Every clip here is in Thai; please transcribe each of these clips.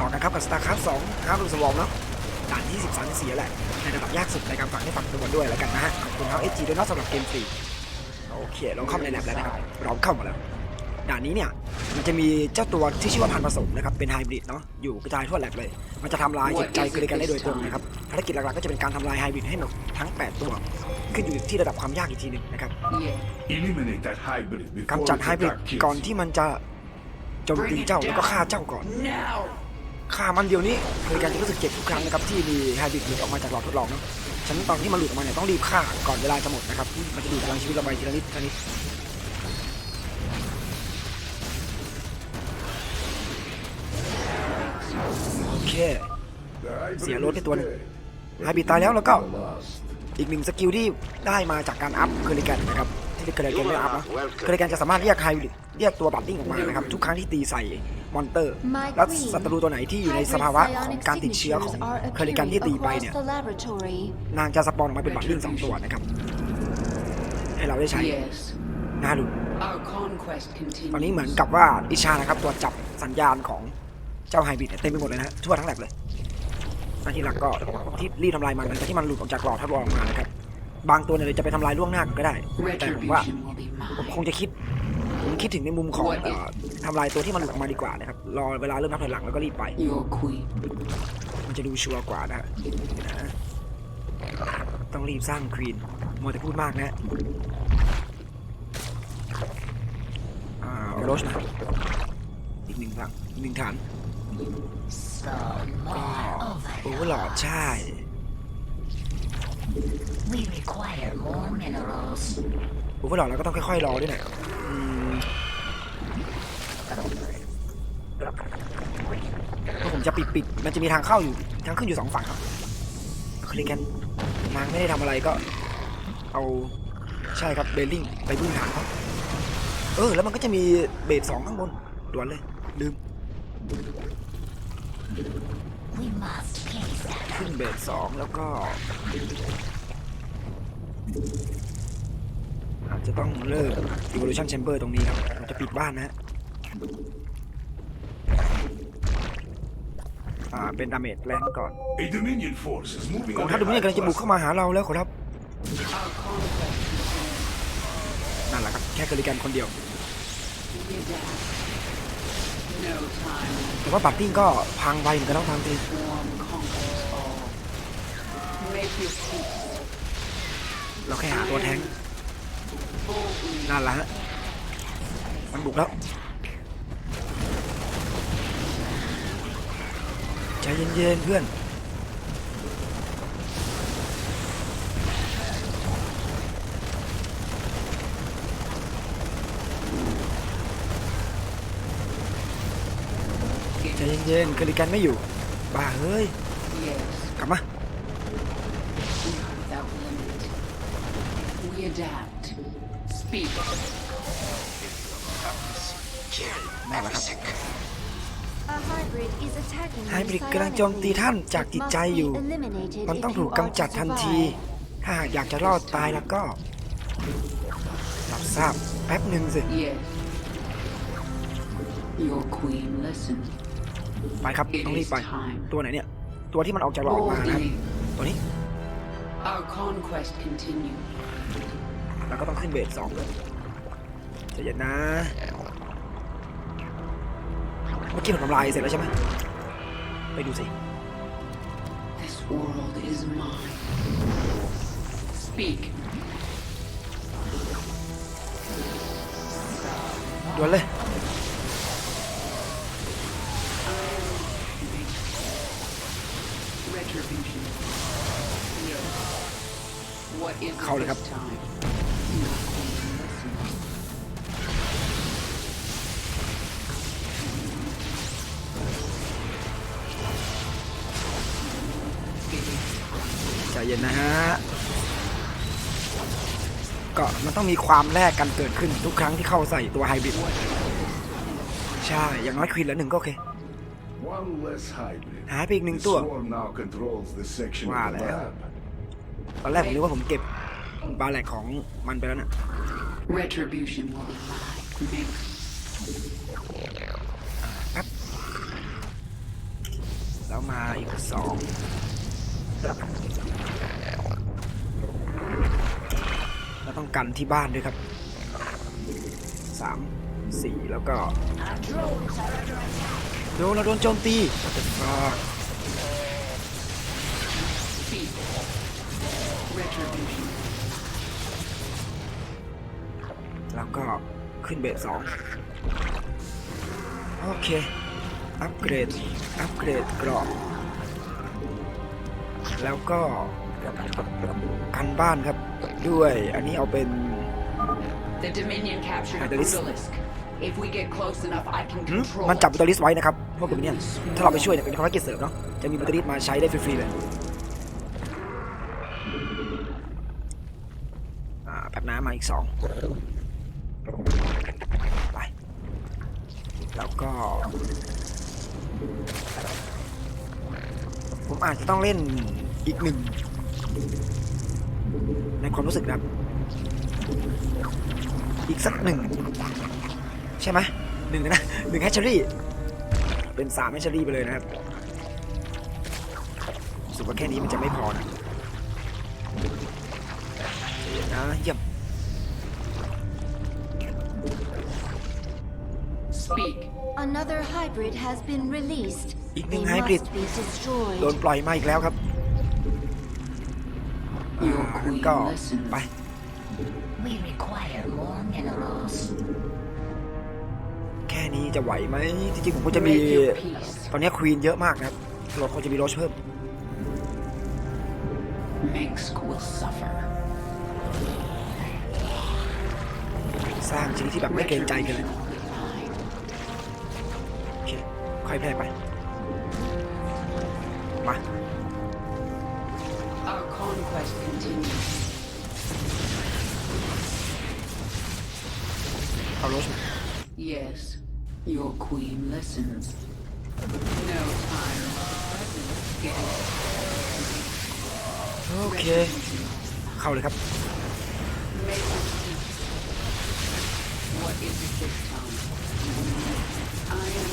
ต่อกันครับกับ StarCraft 2ครับลุงสวอมเนาะด่านที่13 14แหละในระดับยากสุดในการฝังให้ฝังตัวด้วยแล้วกันนะฮะขอบคุณเขา SG ด้วยเนาะสำหรับเกมฟรีโอเคเราเข้ามาในแลบแล้วนะครับเราเข้ามาแล้วด่านนี้เนี่ยมันจะมีเจ้าตัวที่ชื่อว่าพันธุ์ผสมนะครับเป็นไฮบริดเนาะอยู่กระจายทั่วแลบเลย มันจะทำลายจิตใจคือกันได้โดยตรงนะครับภารกิจหลักๆก็จะเป็นการทำลายไฮบริดให้หมดทั้ง 8 ตัว ขึ้นอยู่ที่ระดับความยากอีกทีหนึ่งนะครับ Eliminate that hybrid before กำจัด its ไฮบริด attack kills ก่อนที่มันจะโจมตีเจ้าแล้วก็ฆ่าเจ้าก่อน ฆ่ามันเดียวนี้คือการจะรู้สึกเจ็บทุกครั้งนะครับที่มีไฮบริดหลุดออกมาจากหลอดทดลองเนาะฉะนันตอนที่มันหลุดออกมาเนี่ยต้องรีบฆ่าก่อนเวลาจะหมดนะครับมันจะดูดพลังชีวิตเราไปทีละนิดทีละนิดโอเคเสียรถไปตัวหนึงไฮบริดตายแล้วแล้วก็อีกหนึ่งสกิลที่ได้มาจากการอัพเคอริแกนนะครับที่เคอริแกนไม่อัพนะเคอริแกนจะสามารถเรียกไฮบริดเรียกตัวบัตติ้งออกมานะครับทุกครั้งที่ตีใส่ มอนเตอร์ แล้วศัตรูตัวไหนที่อยู่ในสภาวะของการติดเชื้อของเคอริแกนที่ตีไปเนี่ย นางจะสปอนออกมาเป็นบัตติ้งสองตัวนะครับ ให้เราได้ใช้ Yes. น่าดู Our conquest ตอนนี้ continues. เหมือนกับว่าอิชานะครับตัวจับสัญญาณของเจ้าไฮบริดเนี่ยเต็มไปหมดเลยนะฮะทั่วทั้งแลบเลยหน้าที่หลักก็ที่รีบทำลายมันหลังจากที่มันหลุดออกจากหลอดทดลองมานะครับบางตัวเนี่ยจะไปทำลายล่วงหน้าก็ได้ แต่ผมว่า Retribution will be ผม mine. คงจะคิดผม คิดถึงในมุมของเอ่อทำลายตัวที่มันหลุดออกมาดีกว่านะครับ รอเวลาเริ่มนับถอยหลังแล้วก็รีบไป Your queen. มันจะดูชัวร์กว่านะฮะนะต้องรีบสร้างควีนมัวแต่พูดมากนะฮะอ่าโรชนะอีกหนึ่งครั้งอีกหนึ่งฐานก็ โอ้หลอดใช่ We require more minerals. โอ้หลอดเราก็ต้องค่อยๆรอด้วยนะอืม จะปิดปิดมันจะมีทางเข้าอยู่ทางขึ้นอยู่สองฝั่งครับคลิกกันนางไม่ได้ทำอะไรก็ เอาใช่ครับเบลลิงไปบึ้งฐานเขาเออ แล้วมันก็จะมีเบสสองข้างบนด่วนเลย ลืม We must place that ขึ้นเบสสองแล้วก็อาจจะต้องเลิก evolution chamber ตรงนี้ครับเราจะปิดบ้านนะฮะ อ่าเป็นดาเมจแรงก่อน A Dominion force is moving กอง on ทัพ the ดูนี่กำลังจะบุกเข้ามาหาเราแล้วขอรับ Our conquest นั่นแหละครับ แค่กริกันคนเดียว we adapt. No time. แต่ว่าบัตติ้งก็พังไปเหมือนกันทั้งทางที One conquers all. Make your peace. เราแค่หาตัวแทงนั่นแหละฮะ มันบุกแล้ว ใจ เย็นๆเพื่อนใจเย็นๆกริกันไม่อยู่ บ้าเฮ้ย Yes. กลับมา We are without limit. We adapt. Speak. นั่นแหละครับ ไฮบริดกำลังโจมตีท่านจากจิตใจอยู่ มันต้องถูกกำจัดทันที ถ้าหากอยากจะรอดตายแล้วก็รับทราบแป๊บหนึ่งสิ Yes. Your queen listen. ไปครับต้องรีบไป ตัวไหนเนี่ย ตัวที่มันออกจากหลอดมานะครับ Boldly. ตัวนี้ Our conquest continues. แล้วก็ต้องขึ้นเบสสองเลยใจเย็นนะเมื่อกี้ผมทำลายเสร็จแล้วใช่ไหมไปดูสิ This world is mine. Speak. ด่วนเลย Retribution. Yes. What is Khâu it lại this gặp. time? Your queen listen. นนะฮะก็มันต้องมีความแลกกันเกิดขึ้นทุกครั้งที่เข้าใส่ตัวไฮบริดใช่ อย่างน้อยควีนละหนึ่งก็โอเค One less hybrid. หายไปอีกหนึ่ง The ตัว swarm now controls this section Wow, of the yeah. lab. ตอนแรกผมนึกว่าผมเก็บบาแลกของมันไปแล้วน่ะ Retribution will be mine. Make แล้วมาอีกสอง แล้วต้องกันที่บ้านด้วยครับสามสี่แล้วก็โดนเราโดนโจมตีแล้วก็ขึ้นเบสสองโอเค อัปเกรด อัปเกรดกรอบ แล้วก็กันบ้านครับ ด้วย อันนี้เอาเป็น The Dominion captured Ah, there is- Brutalisk. If we get close enough, I can หืม control. มันจับบุตริสไว้นะครับพวกผมเนี่ยถ้าเราไปช่วยเนี่ยเป็นภารกิจเสริมเนาะจะมีบุตริสมาใช้ได้ฟรีๆเลยอ่าแป๊บน้ำมาอีกสองไปแล้วก็ ผมอาจจะต้องเล่นอีกหนึ่งใน ความรู้สึกนะครับ อีกสักหนึ่งใช่ไหมหนึ่งนะหนึ่งแฮชเชอรี่เป็นสามแฮชเชอรี่ไปเลยนะครับรู้สึกว่าแค่นี้มันจะไม่พอนะเดี๋ยวนะเยี่ยม Speak. Another hybrid has been released. อีกหนึ่ They งไฮบริด must be destroyed. โดนปล่อยมาอีกแล้วครับ Your อ่า queen ก็ listens. ไป We require more minerals. แค่นี้จะไหวไหมจริงๆผมก็จะมี Break your peace. ตอนนี้ควีนเยอะมากนะครับเราควรจะมีโรชเพิ่ม Minsk will suffer. สร้างชนิดที่แบบไม่เกรงใจกันเลย Retribution will be mine. โอเคค่อยแพร่ไป มา Our conquest continues. เอาโรชมา Yes, your queen listens. No time. Get it. โอเคเข้าเลยครับ Make it peace. What is it this time? I am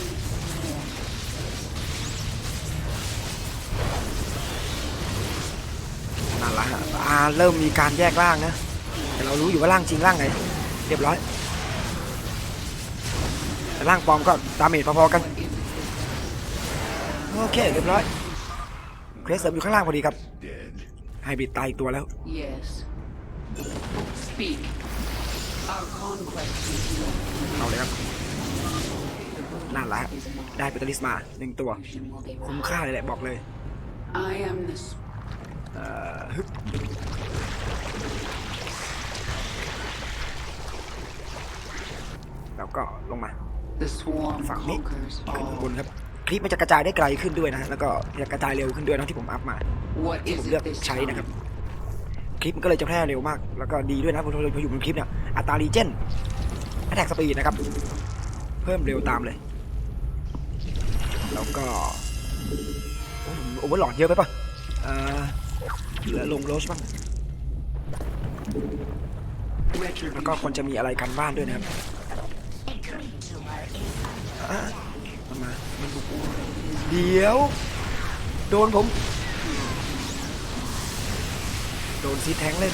นั่นละฮะอ่าเริ่มมีการแยกร่างนะ แต่เรารู้อยู่ว่าร่างจริงร่างไหนเรียบร้อยแต่ร่างปลอมก็ดาเมจพอๆกัน What is it? โอเคเรียบร้อย เควสเสริมอยู่ข้างล่างพอดีครับ Dead. ไฮบริดตายอีกตัวแล้ว Yes. Speak. Our conquest continues. เอาเลยครับนั่นละฮะ Is mine. ได้เปตอลิสมาหนึ่งตัว Vision will be คุ้ม mine. ค่าเลยแหละบอกเลย I am the s- เอ่อฮึบ แล้วก็ลงมา the swarm ฝั่งนี้ conquers ขึ้นข้างบ all. นครับคลิปมันจะกระจายได้ไกลขึ้นด้วยนะฮะแล้วก็จะกระจายเร็วขึ้นด้วยนะที่ผมอัพมา What ที่ผ is มเลือ it ก this ใช้นะครับ time? คลิปมันก็เลยจะแพร่เร็วมาก แล้วก็ดีด้วยนะพอพออยู่บนคลิปเนี่ยอัตรารีเจนแอทแทกสปีดนะครับ เพิ่มเร็วตามเลย แล้วก็โอเวอร์หลอดเยอะไปปะเอ่อ เหลือลงโรชบ้างแล้วก็ควรจะมีอะไรกันบ้านด้วยนะครับมันมา มันบุกเดี๋ยว โดนผม โดนซีแทงเล่น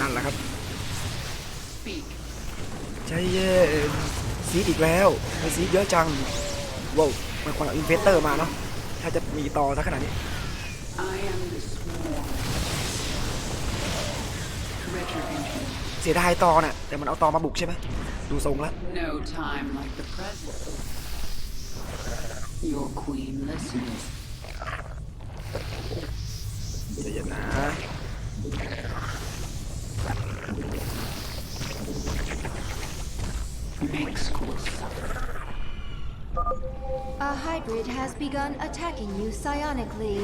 นั่นแหละครับ ใจเย็นซีอีกแล้วไม่ซีเยอะจังว้าวมันควรเอาอินเวสเตอร์มาเนาะถ้าจะมีต่อซะขนาดนี้ เสียดายต่อน่ะ แต่มันเอาต่อมาบุกใช่ไหมดูทรงแล้ว No time like the present. Your queen listens. ใจเย็นนะ Minsk will suffer. A hybrid has begun attacking you psionically.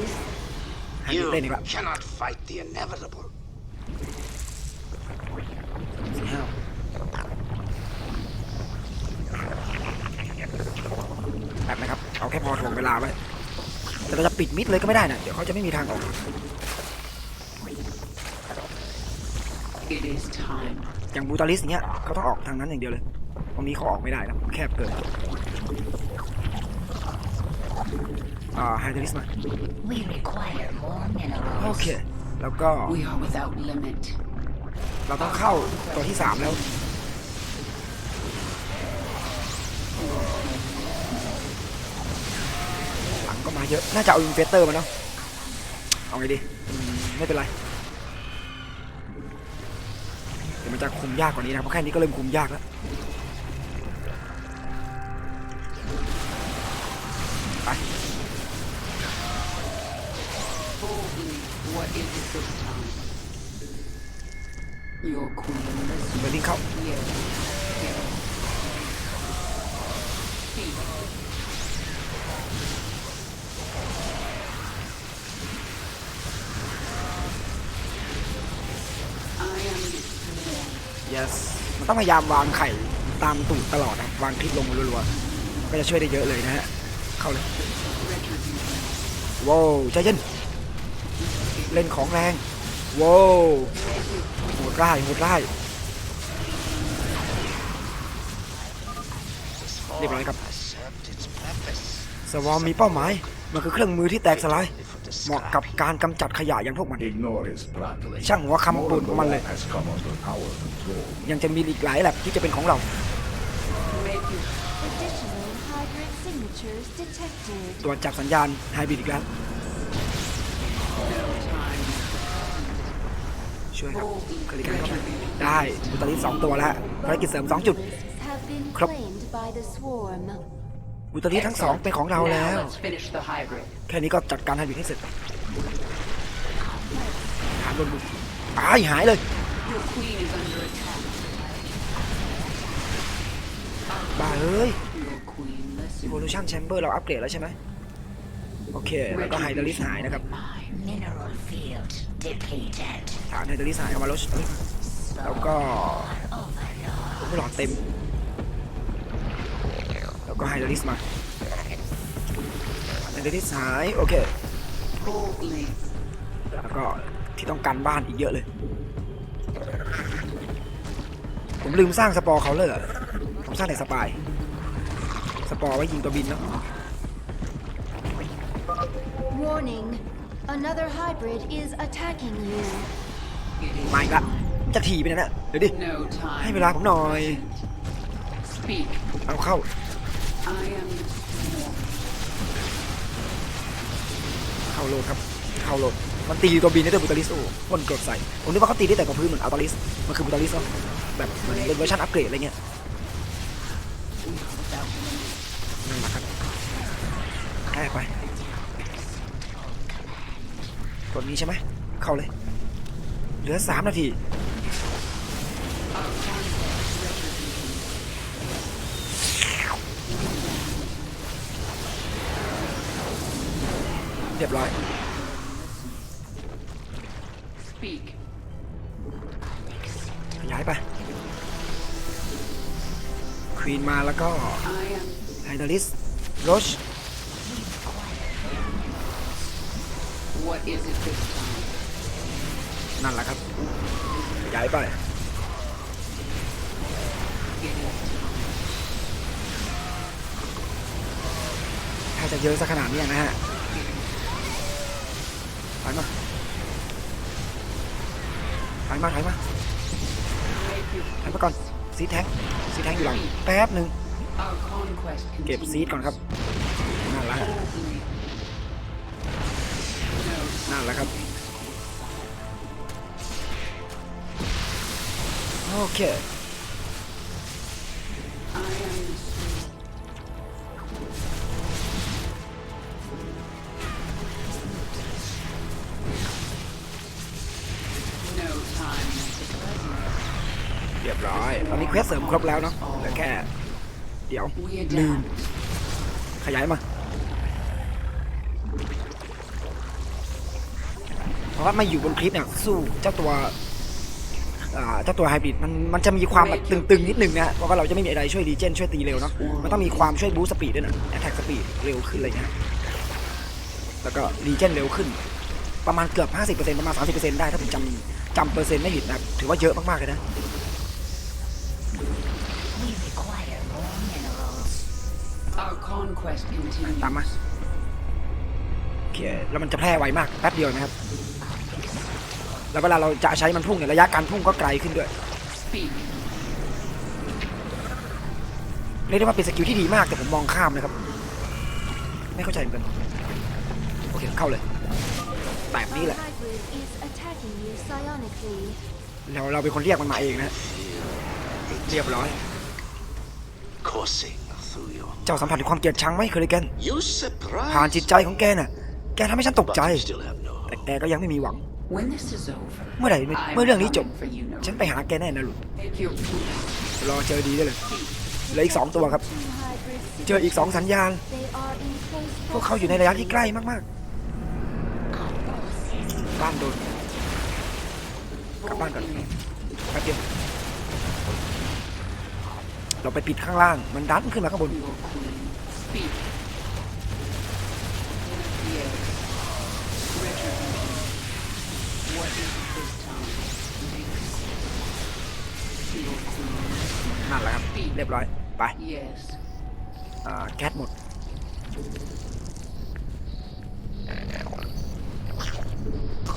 ให้เล่นอีกแล้ว cannot fight the inevitable. สี่ห้าแบบนะครับ เอาแค่พอถ่วงเวลาไว้ แต่เราจะปิดมิดเลยก็ไม่ได้นะ เดี๋ยวเขาจะไม่มีทางออก It is time. อย่างบูตาลิสเนี้ยเขาต้องออกทางนั้นอย่างเดียวเลย ตรงนี้เขาออกไม่ได้นะแคบเกิน อ่าไฮเดริสมา We require more โอ minerals. เค แล้วก็ We are without limit. เราต้องเข้าตัวที่สามแล้ว หลังก็มาเยอะ น่าจะเอาอินเฟสเตอร์มาเนาะ เอาไงดีอืมไม่เป็นไร เดี๋ยวมันจะคุมยากกว่านี้นะครับเพราะแค่นี้ก็เริ่มคุมยากแล้ว ไป what is it this time? Your queen listens. เบอร์ลิงเข้า Yes. Yes. Speak. I am the sworn. yes มันต้องพยายามวางไข่ตามตูดตลอดนะวางคลิปลงรัวๆก็จะช่วยได้เยอะเลยนะฮะ เข้าเลย ว้าวใจเย็น เล่นของแรงว้าวโหดร้ายโหดร้ายเรียบร้อยครับ Has served its purpose. สวอมมีเป้าหมาย มันคือเครื่องมือที่แตกสลาย เหมาะกับการกำจัดขยะอย่างพวกมัน Ignore his prattling. ช่างหัวคำ More ปูน of ขอ the งมันเลย lab has come under our control. ยังจะมีอีกหลายแลบที่จะเป็นของเรา Make you Additional hybrid signatures detected. ตรวจจับสัญญาณไฮบริดอีกแล้ว ช่วยครับคลิกกันเข้ามาได้บุตรลิสองตัวแล้วภารกิจเสริมสองจุด Lists have been Crop. claimed by the swarm. บุตริทั้งสองเป็นของเราแล้ว แค่นี้ก็จัดการไฮบริดให้เสร็จหาโดนบุกตายหายเลยบ้าเอ้ย Your queen listens. Evolution Chamber เราอัปเกรดแล้วใช่ไหมโอเค แล้วก็ไฮดรลิสหายนะครับ Mine. Mineral field depleted. ฐานไฮดรลิสหายเอามาลดแล้วก็ไม่หลอดเต็ม แล้วก็ไฮดรลิสมาไฮดรลิสหายโอเค Boldly. แล้วก็ที่ต้องการบ้านอีกเยอะเลย ผมลืมสร้างสปอร์เขาเลยเหรอผมสร้างแต่สปาย สปอร์ไว้ยิงตัวบินเนาะ Warning. Another hybrid is attacking you. It is มาอีกละจะถีบไปนั่นน่ะเดี๋ยวดิ no time. ให้เวลาผมหน่อย Speak. เอาเข้า I am the sworn. เข้าโหลดครับ เข้าโหลดมันตีตัวบินได้ด้วยบูตาลิสโอ้พ่นกดใส่ ผมนึกว่าเขาตีได้แต่กับพื้นเหมือนอัลตาลิส มันคือบูตาลิสเนาะแบบเหมือนเป็นเวอร์ชันอัปเกรดอะไรเงี้ย นั่นแหละครับแก้ไป กดนี้ใช่ไหมเข้าเลย เหลือสามนาทีเรียบร้อย Speak. ขยายไป ควีนมาแล้วก็ I am ไฮดาลิสโรช what is it this time? นั่นแหละครับขยายไป It is ถ้าจะเยอะสักขนาดนี้นะฮะถอยมาถอยมาถอยมา make you ถอยมาก่อน ซีแทงซีแทงอยู่หลัง แป๊บหนึ่ง our conquest เก็บ continues. ซีดก่อนครับนั่นแหละฮะ แหละครับ โอเคเรียบร้อยตอนนี้เควสเสริมครบแล้วเนาะเหลือแค่ เดี๋ยวลืมขยายมา เพราะว่ามาอยู่บนคลิปเนี่ยสู้เจ้าตัวอ่าเจ้าตัวไฮบริดมันมันจะมีความแบบตึงๆ นิดนึงนะเพราะว่าเราจะไม่มีอะไรช่วยรีเจนช่วยตีเร็วเนาะมันต้องมีความช่วยบูสต์สปีดด้วยนะแอตแทกสปีดเร็วขึ้นอะไรเงี้ยแล้วก็รีเจนเร็วขึ้น ประมาณเกือบ 50%ประมาณ 30%ได้ถ้าผมจำจำเปอร์เซ็นต์ไม่ผิดนะครับถือว่าเยอะมากๆเลยนะ We require more minerals. Our conquest continues. ตามมาเคแล้วมันจะแพร่ไวมากแป๊บเดียวนะครับ แล้วเวลาเราจะใช้มันพุ่งเนี่ยระยะการพุ่งก็ไกลขึ้นด้วย Speak. เรียกได้ว่าเป็นสกิลที่ดีมากแต่ผมมองข้ามนะครับ ไม่เข้าใจเหมือนกันโอเคเข้าเลยแบบ Our นี้แหละ hybrid is attacking you psionically. เราเราเป็นคนเรียกมันมาเองนะเรียบร้อย Coursing through your เจ้าสัมผัสถึงความเกลียดชังไหมเคอริแกน You ผ่าน surprise จิตใจของแกน่ะ แกทำให้ฉันตก but ใจ you still have no แต่ hope. แกก็ยังไม่มีหวัง When this is over, เมื่อไหร่ I'm เมื่อเรื่องนี้จบ coming for you, no. ฉันไปหาแกแน่นะลุ Make your move. รอเจอดีได้เลยเหลืออีกสองตัวครับ Two hybrids เจออีกสองสัญญาณ They are in close พวกเขาอยู่ในระยะที่ใกล้มาก Our forces ๆบ้านโดนกลับบ้านก่อนแป๊บเดียวเราไปปิดข้างล่าง มันดันขึ้นมาข้างบน นั่นแหละครับ เรียบร้อย ไป Yes. อ่าแก๊สหมด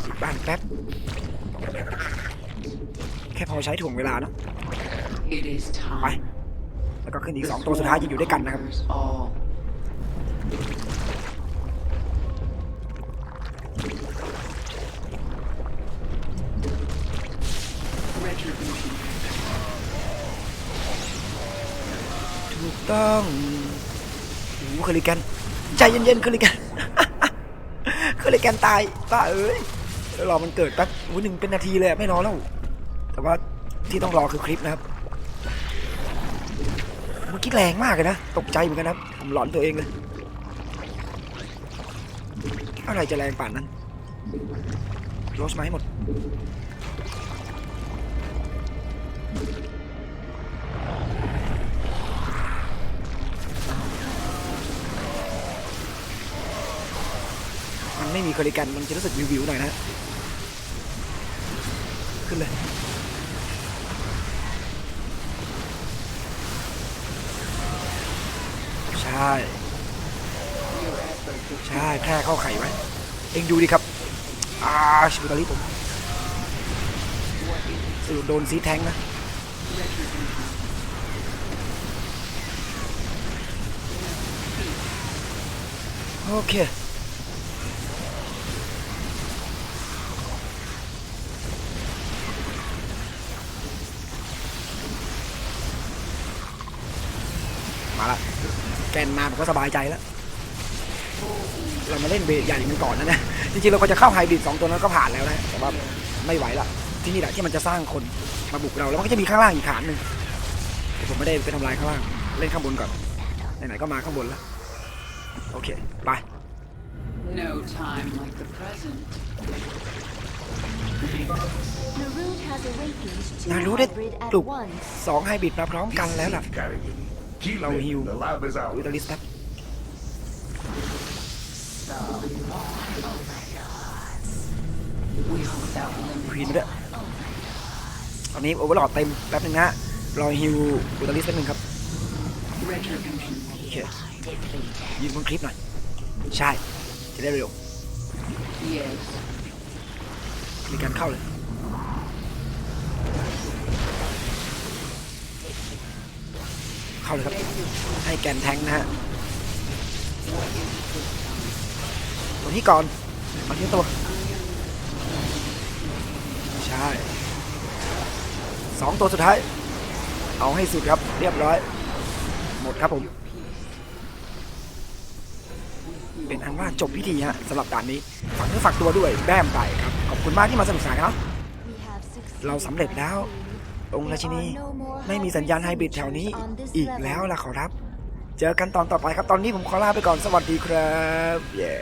ปิดบ้านแป๊บ แค่พอใช้ถ่วงเวลาเนอะ It is time. แล้วก็ขึ้นอีกสองตัวสุดท้ายจะอยู่ด้วยกันนะครับ ต้องโอ้โหเคอริกันใจเย็นๆคอริกันคอริกันตายป้าเอ้ยรอมันเกิดแป๊บโอ้โหนึ่งเป็นนาทีเลยไม่รอแล้วแต่ว่าที่ต้องรอคือคลิปนะครับเมื่อกี้แรงมากเลยนะตกใจเหมือนกันนะครับผมหลอนตัวเองเลยอะไรจะแรงป่านนั้นโรสมาให้หมด คอริกันมันจะรู้สึกวิวๆหน่อยนะขึ้นเลยใช่ใช่แค่เข้าไข่ไว้ เองดูดิครับอาชิบตาลิผมสรุปโดนซีแทงนะโอเค ผมก็สบายใจแล้ว เรามาเล่นเบสใหญ่กันก่อนนะนะจริงๆเราก็จะเข้าไฮบริดสองตัวนั้นก็ผ่านแล้วนะแต่ว่าไม่ไหวละที่นี่แหละที่มันจะสร้างคนมาบุกเราแล้วมันก็จะมีข้างล่างอีกฐานหนึ่งแต่ผมไม่ได้ไปทำลายข้างล่างเล่นข้างบนก่อนไหนๆก็มาข้างบนแล้วโอเคไป No time like the present. Narud has awakened two นารู้ได้ hybrid ปลุก at once. สองไฮบริดมาพร้อมกันแล้วล่ะ Carrigan. Keep Low it. heal. The lab is out. วิตาลิสแป๊บควีนไปด้วยตอนนี้โอเวอร์ลอดเต็มแป๊บนึงนะฮะรอฮิววิตาลิสแป๊บนึงครับ Retribution. โอเคยืนบนคลิปหน่อย ใช่ จะได้เร็ว Yes. มีการเข้าเลย เข้าเลยครับ ให้แกนแทงนะฮะตัวนี้ก่อนมาที่ตัวใช่สองตัวสุดท้าย เอาให้สุดครับ เรียบร้อย หมดครับผม เป็นอันว่าจบพิธีฮะสำหรับด่านนี้ฝากเนื้อฝากตัวด้วยแบมไปครับ ขอบคุณมากที่มาสนุกสนานครับ เราสำเร็จแล้ว องค์ราชินี ไม่มีสัญญาณไฮบริดแถวนี้ อีกแล้วล่ะขอรับ เจอกันตอนต่อไปครับ ตอนนี้ผมขอลาไปก่อน สวัสดีครับ เย้